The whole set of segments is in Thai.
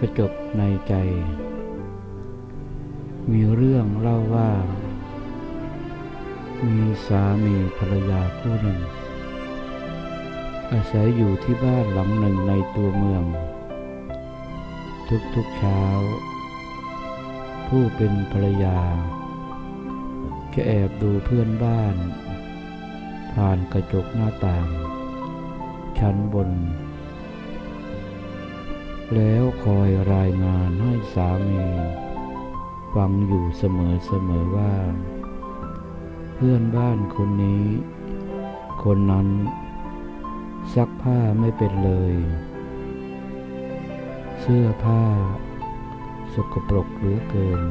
กระจกในใจ มีเรื่องเล่าว่า มีสามีภรรยาคู่หนึ่ง อาศัยอยู่ที่บ้านหลังหนึ่งในตัวเมือง ทุกๆเช้า ผู้เป็นภรรยา จะแอบดูเพื่อนบ้าน ผ่านกระจกหน้าต่าง ชั้นบน แล้วคอยรายงานให้สามี ฟังอยู่เสมอๆว่า เพื่อนบ้านคนนี้ คนนั้นซักผ้าไม่เป็นเลย เสื้อผ้า สกปรกเหลือเกิน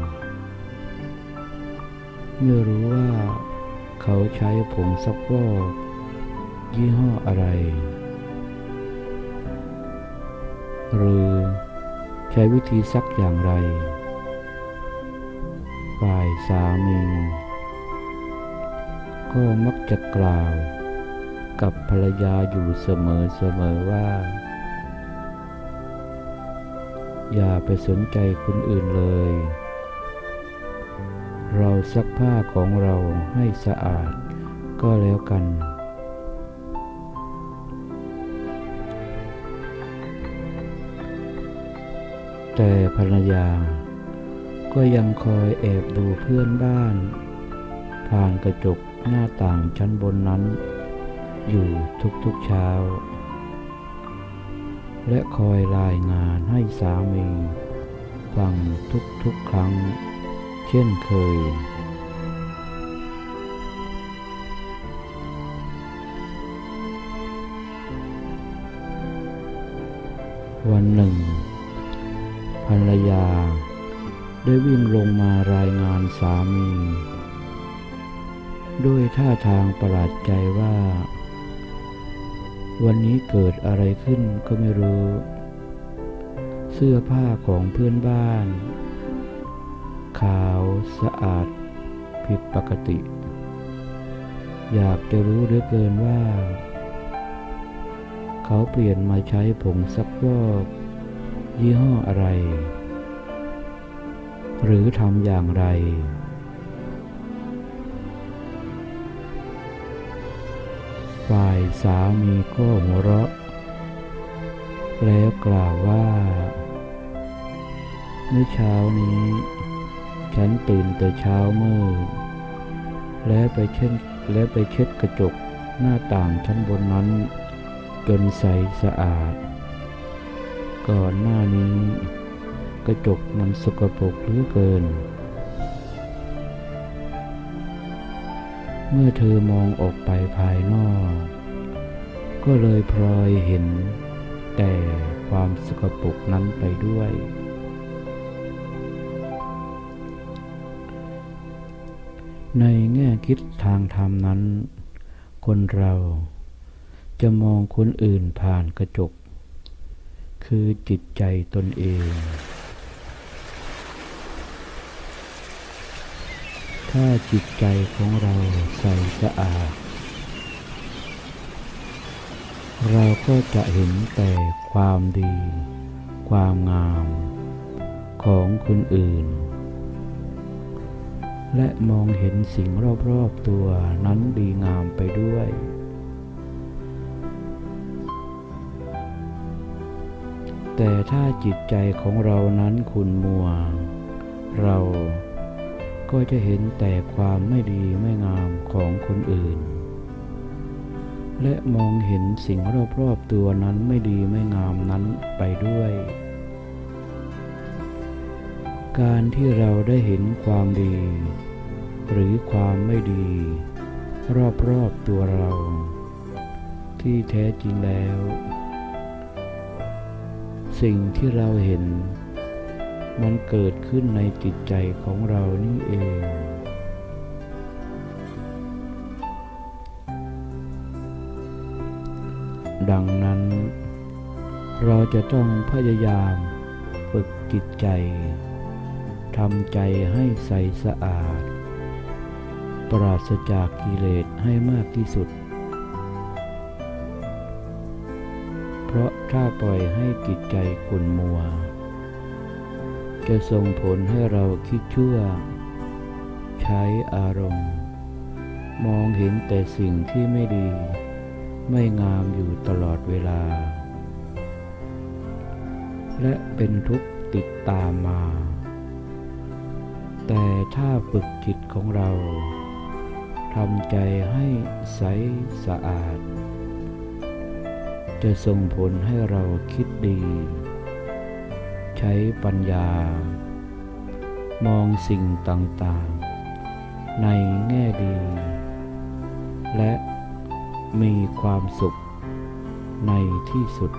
เมื่อรู้ว่า เขาใช้ผงซักฟอกยี่ห้ออะไร ช้วิธีซักอย่างไร ฝ่ายสามี ก็มักจะกล่าวกับภรรยาอยู่เสมอๆว่า อย่าไปสนใจคนอื่นเลย เราซักผ้าของเราให้สะอาดก็แล้วกัน แต่ภรรยา ก็ยังคอยแอบดูเพื่อนบ้าน ผ่านกระจกหน้าต่างชั้นบนนั้น อยู่ทุกๆเช้า และคอยรายงานให้สามีฟังทุกๆครั้ง เช่นเคย วันหนึ่ง ภรรยา ได้วิ่งลงมารายงานสามี ด้วยท่าทางประหลาดใจว่า วันนี้เกิดอะไรขึ้นก็ไม่รู้ เสื้อผ้าของเพื่อนบ้าน ขาวสะอาดผิดปกติ อยากจะรู้เหลือเกินว่า เขาเปลี่ยนมาใช้ผงซักฟอก ยี่ห้ออะไร หรือทำอย่างไร ฝ่ายสามีก็หัวเราะ แล้วกล่าวว่าเมื่อเช้านี้ ฉันตื่นแต่เช้ามืดแล้วไปเช็ดแล้วไปเช็ดกระจกหน้าต่างชั้นบนนั้น จนใสสะอาด ก่อนหน้านี้ กระจกมันสกปรกเหลือเกิน เมื่อเธอมองออกไปภายนอก ก็เลยพลอยเห็น แต่ความสกปรกนั้นไปด้วย ในแง่คิดทางธรรมนั้น คนเราจะมองคนอื่นผ่านกระจก คือจิตใจตนเอง ถ้าจิตใจของเราใสสะอาด เราก็จะเห็นแต่ความดี ความงาม ของคนอื่น และมองเห็นสิ่งรอบๆตัวนั้นดีงามไปด้วย แต่ถ้าจิตใจของเรานั้นขุนมัว เราก็จะเห็นแต่ความไม่ดีไม่งามของคนอื่น และมองเห็นสิ่งรอบๆตัวนั้นไม่ดีไม่งามนั้นไปด้วย การที่เราได้เห็นความดี หรือความไม่ดี รอบๆตัวเรา ที่แท้จริงแล้ว สิ่งที่เราเห็น มันเกิดขึ้นในจิตใจของเรานี่เอง ดังนั้น เราจะต้องพยายามฝึกจิตใจทำใจให้ใสสะอาด ปราศจากกิเลสให้มากที่สุด ราะถ้าปล่อยให้จิตใจขุ่นมัว จะส่งผลให้เราคิดชั่ว ใช้อารมณ์ มองเห็นแต่สิ่งที่ไม่ดี ไม่งามอยู่ตลอดเวลา และเป็นทุกข์ติดตามมา แต่ถ้าฝึกจิตของเราทำใจให้ใสสะอาด จะส่งผลให้เราคิดดี ใช้ปัญญา มองสิ่งต่างๆ ในแง่ดี และมีความสุขในที่สุด